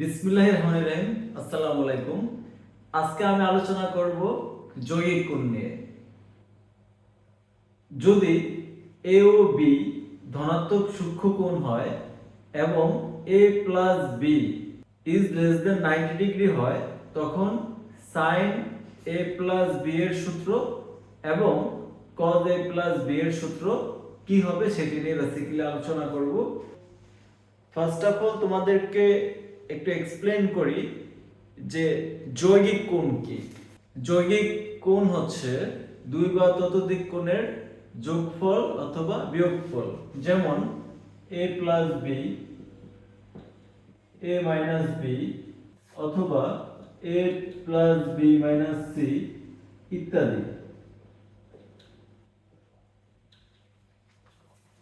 বিসমিল্লাহ রহমান রহিম। আসসালামু আলাইকুম। আজকে আমি আলোচনা করব যৌগিক কোণ নিয়ে। যদি এ ও বি ধনাত্মক সূক্ষ্ম কোণ হয় এবং A plus B is less than ninety degree হয়, তখন সাইন এ প্লাস বি এর সূত্র এবং কজ এ প্লাস বি এর সূত্র কি হবে সেটি নিয়ে বেসিক্যালি আলোচনা করব। ফার্স্ট অফ অল তোমাদেরকে একটু এক্সপ্লেন করি যে যৌগিক কোণ কি। যৌগিক কোণ হচ্ছে দুই বা ততোধিক কোণের যোগফল অথবা বিয়োগফল। যেমন A plus B A minus B অথবা A plus B minus C ইত্যাদি।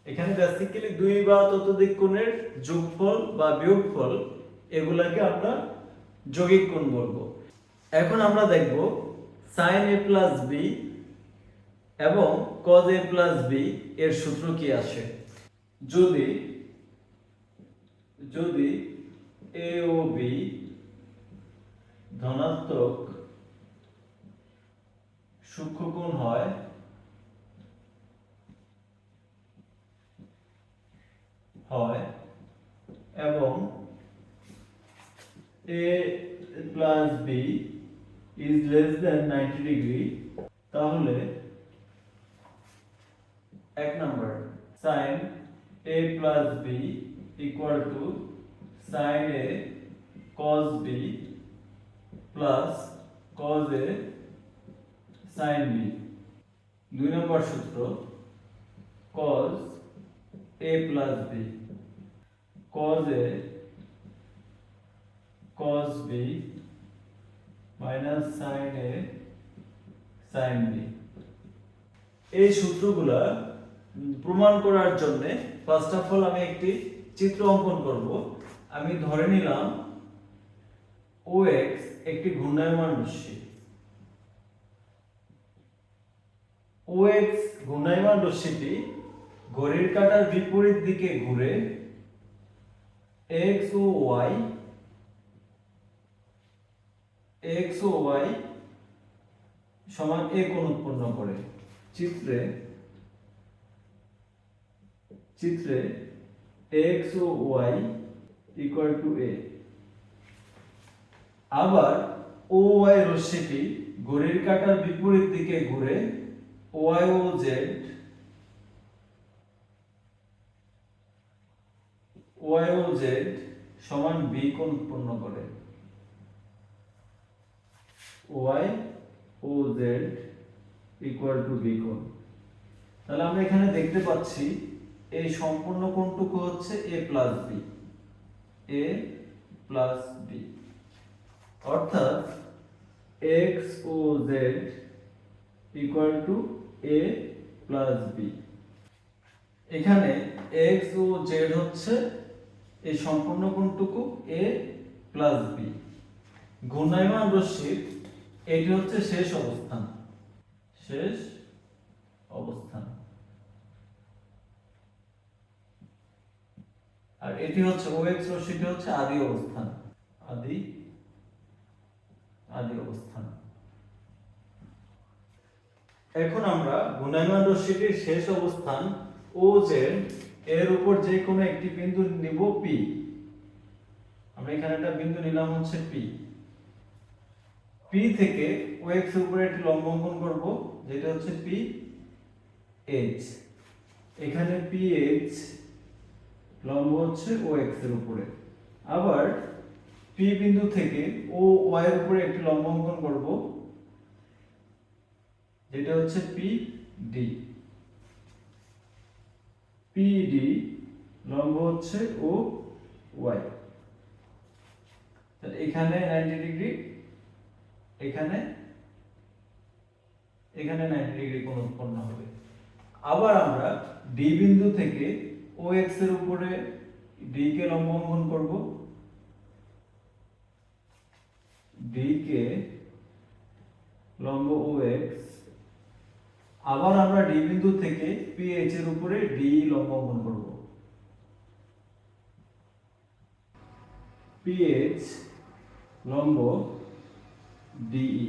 এখানে বেসিক্যালি দুই বা ততোধিক কোণের যোগফল বা বিয়োগফল এগুলাকে আমরা যৌগিক কোণ বলব। এখন আমরা দেখব sin a প্লাস বি এবং cos a প্লাস বি এর সূত্র কি আসে যদি যদি a ও b ধনাত্মক সূক্ষ্মকোণ হয় হয় এবং a plus B is less than ninety degree তাহলে এক নম্বর sine A plus B equal to sine A cos B plus cos A sine B দুই নম্বর সূত্র কস a plus b cos a cos b minus sin a, sin b. এই সূত্রগুলা প্রমাণ করার জন্য first of all আমি একটি চিত্র অঙ্কন করব। আমি ধরে নিলাম OX একটি ঘূর্ণায়মান রশ্মি। OX ঘূর্ণায়মান রশ্মিটি ঘড়ির কাঁটার বিপরীত দিকে ঘুরে x O y x O y সমান a কোণ উৎপন্ন করে। চিত্রে চিত্রে x O y equal to a আবার ও y রশ্মিটি ঘড়ির কাঁটার বিপরীত দিকে ঘুরে y O z y O z সমান b কোণ উৎপন্ন করে। Y O z equal to b কোণ। তাহলে আমরা এখানে দেখতে পাচ্ছি এই সম্পূর্ণ কোণটুকু হচ্ছে a plus b a plus b অর্থাৎ x O z equal to a plus b এখানে x ও z হচ্ছে এই সম্পূর্ণ কোণটুকু a প্লাস b ঘূর্ণায়মান রশ্মির এটি হচ্ছে শেষ অবস্থান। শেষ অবস্থান। আর এটি হচ্ছে OX রশ্মিটি হচ্ছে আদি অবস্থান। আদি আদি অবস্থান। এখন আমরা ঘূর্ণায়মান রশ্মিটির শেষ অবস্থান ও জেড এর উপর যে কোনো একটি বিন্দু নিব পি আমরা এখানে একটা বিন্দু নিলাম হচ্ছে পি পি থেকে ও এক্সের উপরে একটি লম্ব অঙ্কন করব, যেটা হচ্ছে পি এইচ এখানে পি এইচ লম্ব হচ্ছে ও এক্সের উপরে। আবার পি বিন্দু থেকে ও ওয়াই এর উপরে একটি লম্ব অঙ্কন করব, যেটা হচ্ছে পি ডি পিডি লম্ব হচ্ছে ও ওয়াই এখানে 90 ডিগ্রি এখানে? এখানে 90 ডিগ্রি কোণ উৎপন্ন হবে। আবার আমরা ডি বিন্দু থেকে ও এক্সের উপরে ডি কে লম্ব অঙ্কন করব। ডি কে লম্ব ও এক্স আবার আমরা ডি বিন্দু থেকে পিএইচ এর উপরে ডি লম্ব অঙ্কন করব। পিএইচ লম্ব ডিই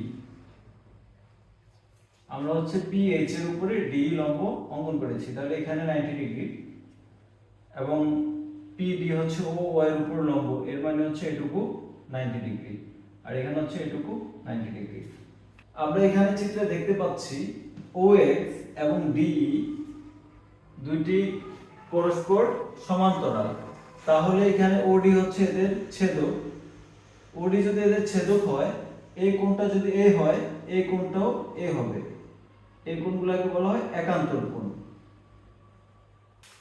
আমরা হচ্ছে পিএইচ এর উপরে ডি লম্ব অঙ্কন করেছি, তাহলে এখানে 90 ডিগ্রি এবং পিডি হচ্ছে ও ও এর উপর লম্ব, এর মানে হচ্ছে এটুকু 90 ডিগ্রি আর এখানে হচ্ছে এটুকু 90 ডিগ্রি আমরা এখানে চিত্রে দেখতে পাচ্ছি OX এবং DE দুইটি পরস্পর সমান্তরাল। তাহলে এখানে OD হচ্ছে এদের ছেদক OD যদি এদের ছেদক হয় এই কোণটা যদি এ হয় এই কোণটাও এ হবে। এই কোণগুলোকে বলা হয় একান্তর কোণ।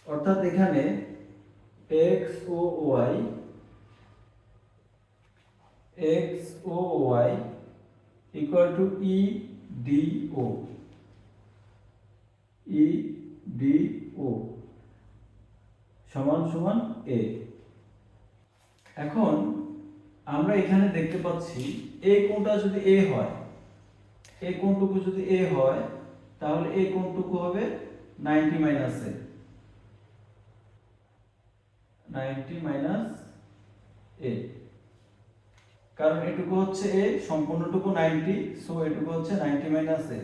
অর্থাৎ এখানে X O Y X O Y equal to E D O E D O সমান সমান এ এখন আমরা এখানে দেখতে পাচ্ছি এই কোণটা যদি এ হয় এই কোণটুকু যদি এ হয়, তাহলে এই কোণটুকু হবে? 90 মাইনাস a 90 মাইনাস a কারণ এটুকু হচ্ছে এ সম্পূর্ণটুকু 90 সো এটুকু হচ্ছে 90 মাইনাস a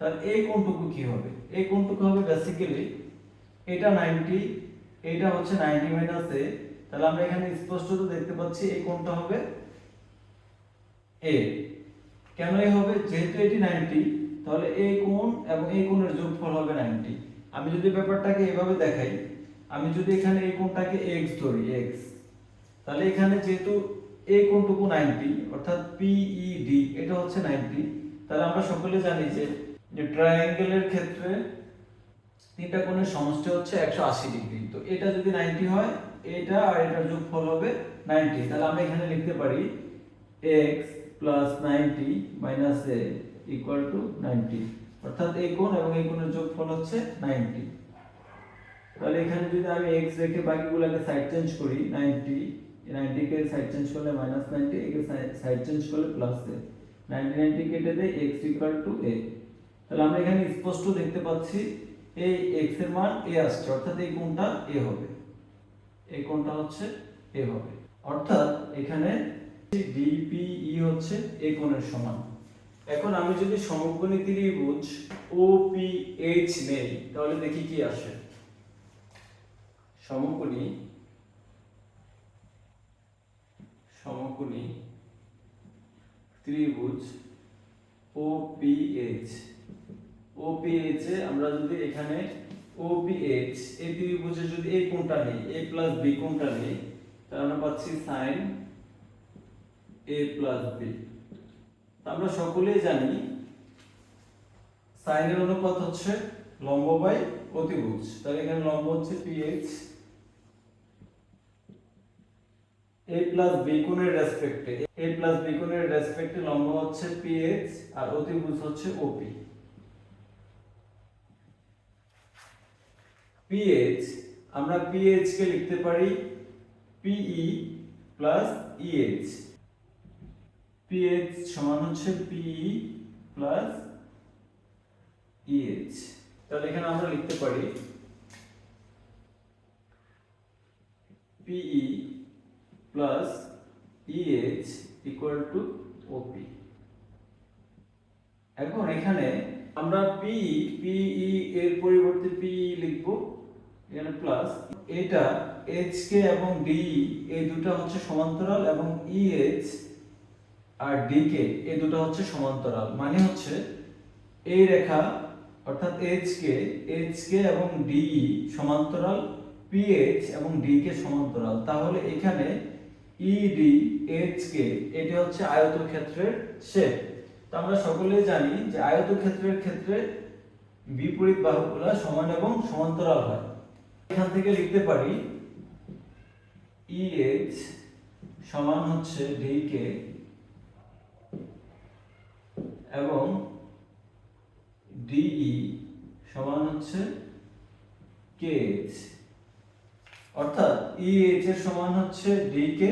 তার এই কোণটুকু কি হবে? এই কোণটুকু হবে বেসিক্যালি এটা 90 এটা হচ্ছে 90 মাইনাস a তাহলে আমরা এখানে স্পষ্টত দেখতে পাচ্ছি এই কোণটা হবে? এ কেন এই হবে? যেহেতু এটি 90 তাহলে এই কোণ এবং এই কোণের যোগফল হবে 90 আমি যদি ব্যাপারটাকে এভাবে দেখাই, আমি যদি এখানে এই কোণটাকে x ধরি, x, তাহলে এখানে যেহেতু এই কোণটুকু 90 অর্থাৎ PED এটা হচ্ছে 90 তাহলে আমরা সকলে জানি যে যে ট্রায়াঙ্গেলের ক্ষেত্রে তিনটা কোণের সমষ্টি হচ্ছে 180 ডিগ্রি। তো এটা যদি 90 হয় এটা আর এটার যোগফল হবে 90 তাহলে আমরা এখানে লিখতে পারি x 90 মাইনাস a টু 90 অর্থাৎ এই কোণ এবং এই কোণের যোগফল হচ্ছে 90 তাহলে এখানে যদি আমি x রেখে বাকিগুলোকে সাইড চেঞ্জ করি 90 এই 90 কে সাইড চেঞ্জ করলে মাইনাস 90 একে সাইড চেঞ্জ করলে প্লাস a 90 90 কেটে দেই x টু a তাহলে আমরা এখানে স্পষ্ট দেখতে পাচ্ছি, এই x এর মান a আসছে, অর্থাৎ এই কোণটা a হবে। এই কোণটা হচ্ছে? a হবে। অর্থাৎ এখানে DPE হচ্ছে এই কোণের সমান। এখন আমি যদি সমকোণী ত্রিভুজ OPH নেই, তাহলে দেখি কি আসে। সমকোণী সমকোণী ত্রিভুজ OPH OPH এ আমরা যদি এখানে OPH এই ত্রিভুজে যদি এই কোণটা নেই, a প্লাস b কোণটা নেই, তাহলে আমরা পাচ্ছি sin a প্লাস b আমরা সকলেই জানি সাইনের অনুপাত হচ্ছে লম্ব বাই অতিভুজ। তাহলে এখানে লম্ব হচ্ছে ph a প্লাস b কোণের রেসপেক্টে a প্লাস b কোণের রেসপেক্টে লম্ব হচ্ছে ph আর অতিভুজ হচ্ছে op ph আমরা ph কে লিখতে পারি pe প্লাস eh pH সমান হচ্ছে PE প্লাস EH তাহলে এখানে আমরা লিখতে পারি PE plus EH equal to OP এখন এখানে আমরা PE PE এর পরিবর্তে PE লিখব। এখানে প্লাস এটা HK এবং DE এই দুটো হচ্ছে সমান্তরাল এবং EH আর ডিকে এই দুটো হচ্ছে সমান্তরাল। মানে হচ্ছে এই রেখা, অর্থাৎ এইচ কে এইচ কে এবং ডিই সমান্তরাল পিএইচ এবং ডি কে সমান্তরাল। তাহলে এখানে ইডি এইচ কে এটি হচ্ছে আয়তক্ষেত্রের শেপ তো আমরা সকলেই জানি যে আয়তক্ষেত্রের ক্ষেত্রে বিপরীত বাহুগুলো সমান এবং সমান্তরাল হয়। এখান থেকে লিখতে পারি ইএইচ সমান হচ্ছে ডি কে এবং ডিই সমান হচ্ছে কেএইচ অর্থাৎ ইএইচ এর সমান হচ্ছে ডিকে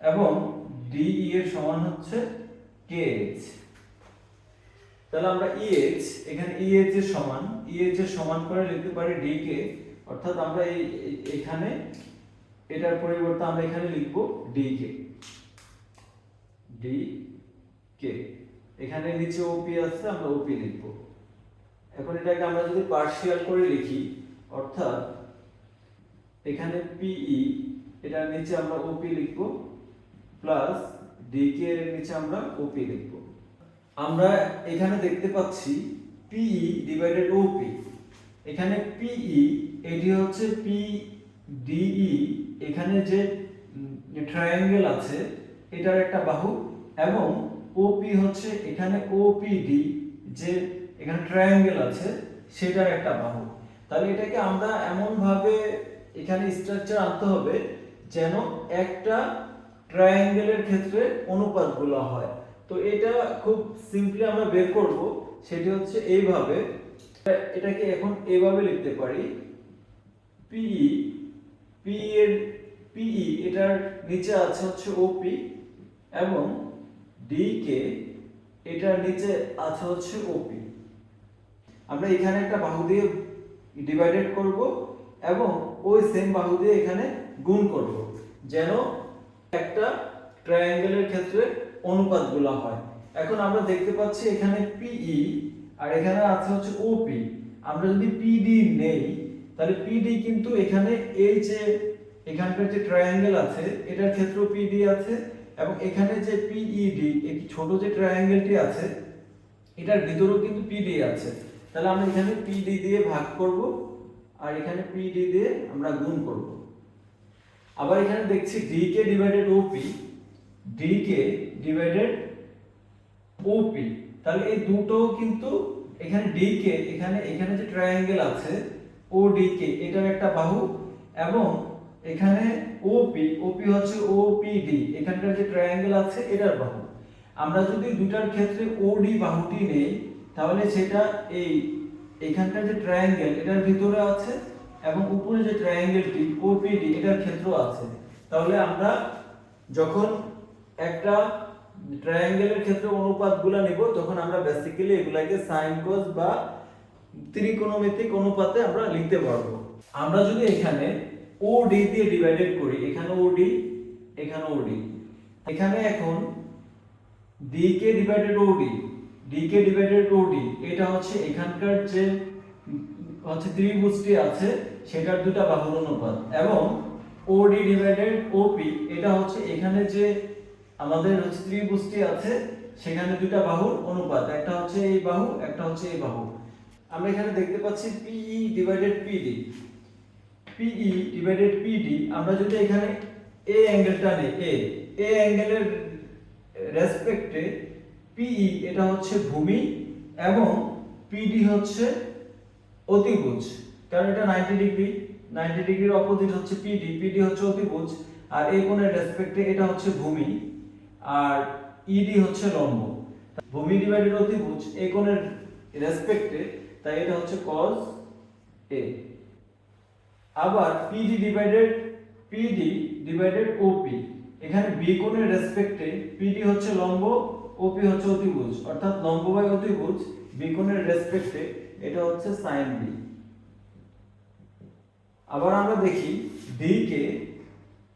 এবং ডিই এর সমান হচ্ছে কেএইচ তাহলে আমরা ইএইচ এখানে ইএইচ এর সমান ইএইচ এর সমান করে লিখতে পারি ডিকে অর্থাৎ আমরা এই এখানে এটার পরিবর্তে আমরা এখানে লিখব ডি কে ডি কে এখানে নিচে ওপি আছে, আমরা ওপি লিখব। এখন এটাকে আমরা যদি পার্শিয়াল করে লিখি, অর্থাৎ এখানে পিই এটার নিচে আমরা ওপি লিখব প্লাস ডিকে এর নিচে আমরা ওপি লিখব। আমরা এখানে দেখতে পাচ্ছি পিই ডিভাইডেড ওপি এখানে পিই এটি হচ্ছে পি ডিই এখানে যে ট্রায়াঙ্গেল আছে, এটার একটা বাহু, এবং ওপি হচ্ছে এখানে ওপিডি যে এখানে ট্রায়াঙ্গেল আছে, সেটার একটা বাহু। তাহলে এটাকে আমরা এমন ভাবে এখানে স্ট্রাকচার আনতে হবে, যেন একটা ট্রায়াঙ্গেলের ক্ষেত্রে অনুপাতগুলো হয়। তো এটা খুব সিম্পলি আমরা বের করব, সেটি হচ্ছে এইভাবে এটাকে এখন এভাবে লিখতে পারি পিই পি এর পিই এটার নিচে আছে হচ্ছে ওপি এবং ডি কে এটার নিচে আছে হচ্ছে ওপি আমরা এখানে একটা বাহু দিয়ে ডিভাইডেড করব এবং ওই সেম বাহু দিয়ে এখানে গুণ করব, যেন একটা ট্রায়াঙ্গেলের ক্ষেত্রে অনুপাতগুলো হয়। এখন আমরা দেখতে পাচ্ছি এখানে পিই আর এখানে আছে হচ্ছে ওপি আমরা যদি পিডি নেই, তাহলে পিডি কিন্তু এখানে এই যে এখানকার যে ট্রায়াঙ্গেল আছে, এটার ক্ষেত্রেও পিডি আছে এবং এখানে যে পিইডি এই ছোট যে ট্রায়াঙ্গেলটি আছে, এটার ভিতরেও কিন্তু পিডি আছে। তাহলে আমরা এখানে পিডি দিয়ে ভাগ করব আর এখানে পিডি দিয়ে আমরা গুণ করব। আবার এখানে দেখছি D K divided OP D K divided OP তাহলে এই দুটো কিন্তু এখানে ডি কে এখানে এখানে যে ট্রায়াঙ্গেল আছে ও ডি কে এটার একটা বাহু, এবং এখানে ওপি ওপি হচ্ছে ওপিডি এখানকার যে ট্রায়াঙ্গেল আছে, এটার বাহু। আমরা যদি দুটার ক্ষেত্রে ওডি বাহুটি নেই, তাহলে সেটা এই এখানকার যে ট্রায়াঙ্গেল এটার ভিতরে আছে, এবং উপরে যে ট্রায়াঙ্গেলটি ওপিডি এটার ক্ষেত্র আছে। তাহলে আমরা যখন একটা ট্রায়াঙ্গেলের ক্ষেত্রে অনুপাতগুলো নিব, তখন আমরা বেসিক্যালি এগুলাকে সাইন কোস বা ত্রিকোণমিতিক অনুপাতে আমরা লিখতে পারব। আমরা যদি এখানে ওডি দিয়ে ডিভাইডেড করি, এখানে ওডি এখানে ওডি এখানে এখন DK divided OD DK divided OD এটা হচ্ছে এখানকার যে হচ্ছে ত্রিভুজটি আছে, সেটার দুটা বাহুর অনুপাত। এবং ওডি ডিভাইডেড ওপি এটা হচ্ছে এখানে যে আমাদের ত্রিভুজটি আছে, সেখানে দুটা বাহুর অনুপাত, একটা হচ্ছে এই বাহু, একটা হচ্ছে এই বাহু। আমরা এখানে দেখতে পাচ্ছি PE divided PD PE divided PD আমরা যদি এখানে এ অ্যাঙ্গেলটা নেই এ এ অ্যাঙ্গেলের রেসপেক্টে পিই এটা হচ্ছে ভূমি এবং পিডি হচ্ছে অতিভুজ, কারণ এটা 90 ডিগ্রি 90 ডিগ্রির অপোজিট হচ্ছে পিডি পিডি হচ্ছে অতিভুজ, আর এই কোণের রেসপেক্টে এটা হচ্ছে ভূমি। আর ইডি হচ্ছে লম্ব। ভূমি ডিভাইডেড অতিভুজ এই কোণের রেসপেক্টে তাই এটা হচ্ছে cos এ আবার PD divided PD divided OP এখানে বি কোণের রেসপেক্টে পিডি হচ্ছে লম্ব ওপি হচ্ছে অতিভুজ অর্থাৎ লম্ব বাই অতিভুজ বি কোণের রেসপেক্টে এটা হচ্ছে সাইন বি আবার আমরা দেখি D K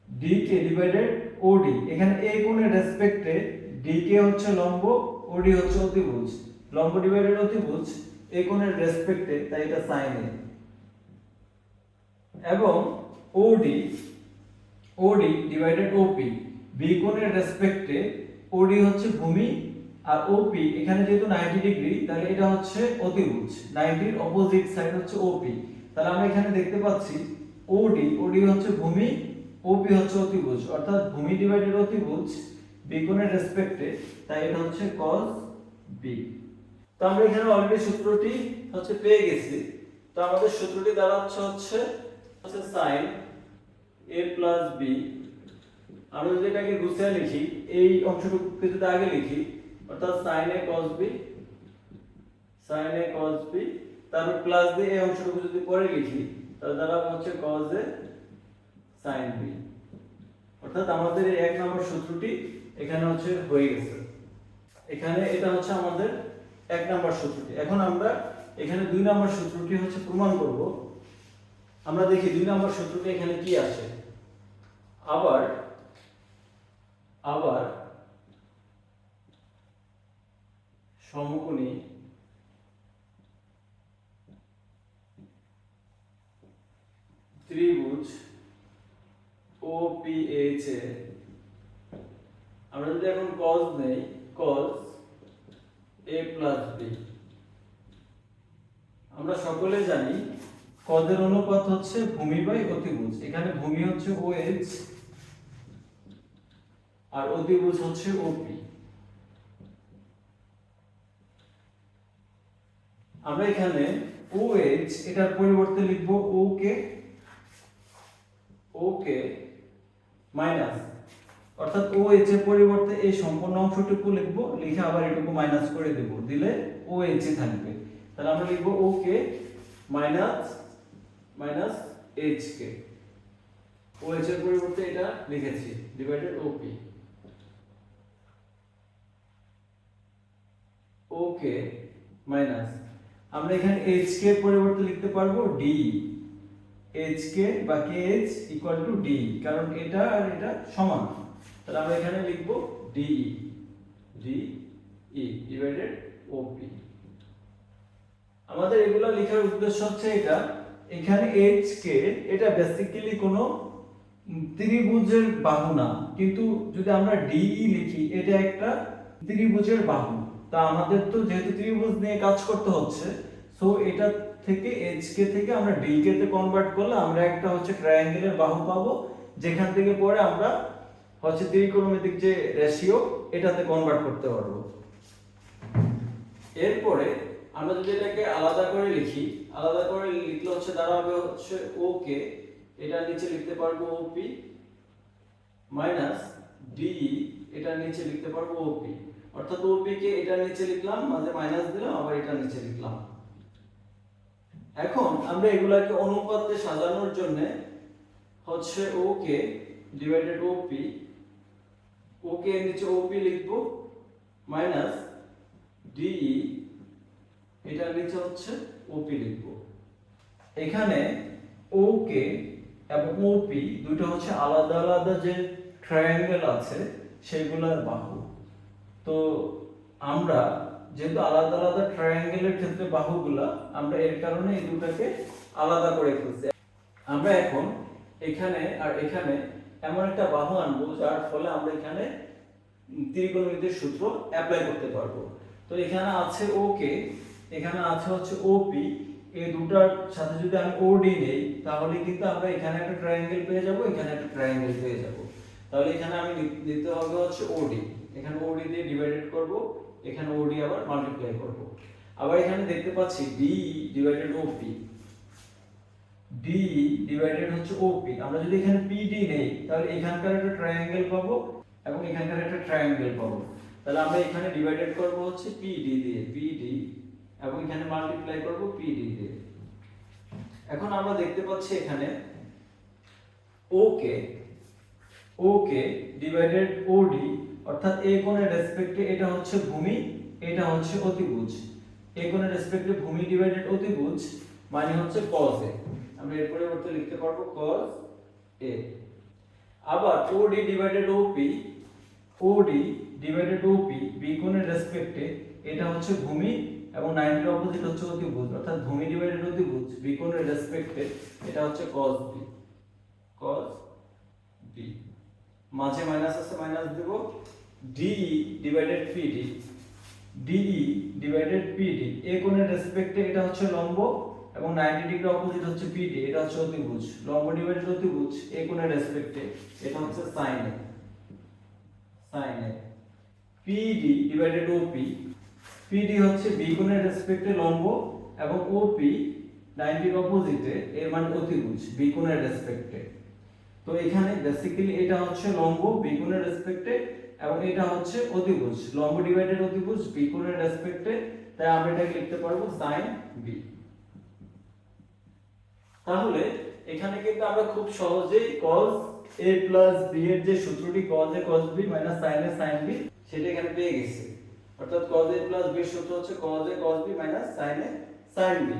D K divided OD এখানে এ কোণের রেসপেক্টে ডি কে হচ্ছে লম্ব ওডি হচ্ছে অতিভুজ। লম্ব ডিভাইডেড অতিভুজ এ কোণের রেসপেক্টে তাই এটা সাইন এ এবং ওডি ওডি ডিভাইডেড ওপি বি কোণের রেসপেক্টে ওডি হচ্ছে ভূমি, আর ওপি এখানে যেহেতু 90 ডিগ্রি তাহলে এটা হচ্ছে অতিভুজ। 90 এর অপোজিট সাইড হচ্ছে ওপি তাহলে আমরা এখানে দেখতে পাচ্ছি ওডি ওডি হচ্ছে ভূমি ওপি হচ্ছে অতিভুজ, অর্থাৎ ভূমি ডিভাইডেড অতিভুজ বি কোণের রেসপেক্টে তাই এটা হচ্ছে cos বি তো আমরা এখানে অলরেডি সূত্রটি হচ্ছে পেয়ে গেছি। তো আমাদের সূত্রটি দাঁড়াচ্ছে হচ্ছে হচ্ছে sin a প্লাস বি আমরা যদি এটাকে গুছিয়ে লিখি, এই অংশটুকুকে যদি আগে লিখি, অর্থাৎ sin a cos b, sin a cos b, তারপর প্লাস দিয়ে এই অংশটুকু যদি পরে লিখি, তাহলে দ্বারা হচ্ছে cos a sin b অর্থাৎ আমাদের এক নম্বর সূত্রটি এখানে হচ্ছে হয়ে গেছে। এখানে এটা হচ্ছে আমাদের এক নম্বর সূত্রটি। এখন আমরা এখানে দুই নম্বর সূত্রটি হচ্ছে প্রমাণ করব। আমরা দেখি দুই নম্বর সূত্রটি এখানে কি আসে আবার আবার সমকোণী ত্রিভুজ এ আমরা যদি এখন cos নেই, cos a b আমরা সকলে জানি কজের অনুপাত হচ্ছে ভূমি বাই অতিভুজ। এখানে ভূমি হচ্ছে এইচ আর অতিভুজ হচ্ছে ওপি আমরা এখানে এইচ এটার পরিবর্তে লিখব ও কে মাইনাস। অর্থাৎ ও এইচ এর পরিবর্তে এই সম্পূর্ণ অংশটুকু লিখব, লিখে আবার এটুকু মাইনাস করে দেব। দিলে ও এইচ এ থাকবে। তাহলে আমরা লিখব O K minus minus H K O H এর পরিবর্তে এটা লিখেছি divided O P O K minus. আমরা এখানে এইচ কে পরিবর্তে লিখতে পারব ডি এইচ কে বা K H equal to D কারণ এটা আর এটা সমান। তাহলে আমরা এখানে লিখব D D E divided OP আমাদের এগুলো লেখার উদ্দেশ্য হচ্ছে এটা, এখানে এইচ কে এটা বেসিক্যালি কোনো ত্রিভুজের বাহু না, কিন্তু যদি আমরা ডিই লিখি, এটা একটা ত্রিভুজের বাহু। তা আমাদের তো যেহেতু ত্রিভুজ নিয়ে কাজ করতে হচ্ছে সো এটা থেকে এইচ কে থেকে আমরা ডি কে তে কনভার্ট করলে আমরা একটা হচ্ছে ট্রায়াঙ্গেলের বাহু পাবো, যেখান থেকে পরে আমরা হচ্ছে ত্রিকোণমিতিক যে রেশিও এটাতে কনভার্ট করতে পারব। এরপরে আমরা যদি এটাকে আলাদা করে লিখি, আলাদা করে লিখলে হচ্ছে দাঁড়াবে হচ্ছে ও কে এটা নিচে লিখতে পারব ওপি মাইনাস ডি এটা নিচে লিখতে পারব ওপি অর্থাৎ ওপি কে এটা নিচে লিখলাম, মাঝে মাইনাস দিলাম, আবার এটা নিচে লিখলাম। এখন আমরা এগুলাকে অনুপাতে সাজানোর জন্য হচ্ছে ও কে ডিভাইডেড ওপি ওকে নিচে ওপি লিখব মাইনাস ডিই এটার নিচে হচ্ছে ওপি লিখব। এখানে ওকে এবং ওপি দুটো হচ্ছে আলাদা আলাদা যে ট্রায়াঙ্গেল আছে, সেগুলোর বাহু। তো আমরা যেহেতু আলাদা আলাদা ট্রায়াঙ্গেলের ক্ষেত্রে বাহুগুলা, আমরা এর কারণে এই দুটাকে আলাদা করে ফেলছি। আমরা এখন এখানে আর এখানে এমন একটা বাহু আনব, যার ফলে আমরা এখানে ত্রিকোণমিতির সূত্র অ্যাপ্লাই করতে পারব। তো এখানে আছে ওকে এখানে আছে হচ্ছে ওপি এই দুটার সাথে যদি আমি ওডি নেই, তাহলে কিন্তু আমরা এখানে একটা ট্রায়াঙ্গেল পেয়ে যাব, এখানে একটা ট্রায়াঙ্গেল পেয়ে যাব। তাহলে এখানে আমি নিতে হবে হচ্ছে ওডি এখানে ওডি দিয়ে ডিভাইডেড করব, এখানে ওডি আবার মাল্টিপ্লাই করব। আবার এখানে দেখতে পাচ্ছি D divided OP D divided হচ্ছে ওপি আমরা যদি এখানে পিডি নেই, তাহলে এখানকার একটা ট্রায়াঙ্গেল পাবো এবং এখানকার একটা ট্রায়াঙ্গেল পাবো। তাহলে আমরা এখানে ডিভাইডেড করব হচ্ছে পিডি দিয়ে পিডি এবং এখানে মাল্টিপ্লাই করব পিডি দিয়ে। এখন আমরা দেখতে পাচ্ছি এখানে ওকে ওকে ডিভাইডেড ওডি অর্থাৎ এ কোণের রেসপেক্টে এটা হচ্ছে ভূমি, এটা হচ্ছে অতিভুজ। এ কোণের রেসপেক্টে ভূমি ডিভাইডেড অতিভুজ মানে হচ্ছে cos এ আমরা এর পরিবর্তে লিখতে পারব cos এ আবার OD divided OP OD divided OP B কোণের রেসপেক্টে এটা হচ্ছে ভূমি এবং 90 এর অপোজিট হচ্ছে অতিভুজ। অর্থাৎ ভূমি ডিভাইডেড অতিভুজ বি কোণের রেসপেক্টে এটা হচ্ছে cos B cos B মাঝে মাইনাস আছে মাইনাস দেব। DE divided PD DE divided PD A কোণের রেসপেক্টে এটা হচ্ছে লম্ব এবং 90 ডিগ্রি অপোজিট হচ্ছে PD এটা হচ্ছে অতিভুজ। লম্ব ডিভাইডেড অতিভুজ এ কোণের রেসপেক্টে এটা হচ্ছে sin A sin A PD divided OP PD হচ্ছে B কোণের রেসপেক্টে লম্ব এবং OP 90 এর অপোজিটে এর মানে অতিভুজ, B কোণের রেসপেক্টে তো এখানে বেসিক্যালি এটা হচ্ছে লম্ব বি কোণের রেসপেক্টে এবং এটা হচ্ছে অতিভুজ। লম্ব ডিভাইডেড অতিভুজ বি কোণের রেসপেক্টে তাই আমরা এটাকে লিখতে পারব sin বি তাহলে এখানে কিন্তু আমরা খুব সহজেই cos a b এর যে সূত্রটি, cos a cos b sin a sin b, সেটা এখানে পেয়ে গেছি। অর্থাৎ cos a b এর সূত্র হচ্ছে cos a cos b sin a sin b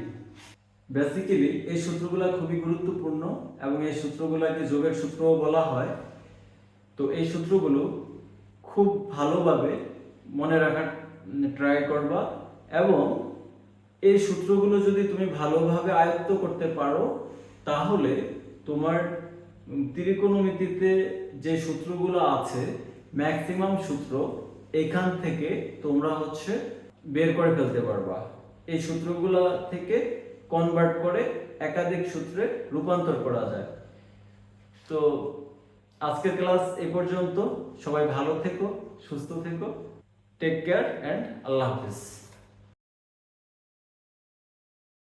basically এই সূত্রগুলো খুবই গুরুত্বপূর্ণ এবং এই সূত্রগুলোকে যোগের সূত্রও বলা হয়। তো এই সূত্রগুলো খুব ভালোভাবে মনে রাখার ট্রাই করবা এবং এই সূত্রগুলো যদি তুমি ভালোভাবে আয়ত্ত করতে পারো, তাহলে তোমার ত্রিকোণমিতিতে যে সূত্রগুলো আছে ম্যাক্সিমাম সূত্র, এখান থেকে তোমরা হচ্ছে বের করে ফেলতে পারবা। এই সূত্রগুলো থেকে কনভার্ট করে একাধিক সূত্রে রূপান্তর করা যায়। তো আজকের ক্লাস এ পর্যন্ত। সবাই ভালো থেকো সুস্থ থেকো। Take care and Allah Hafiz.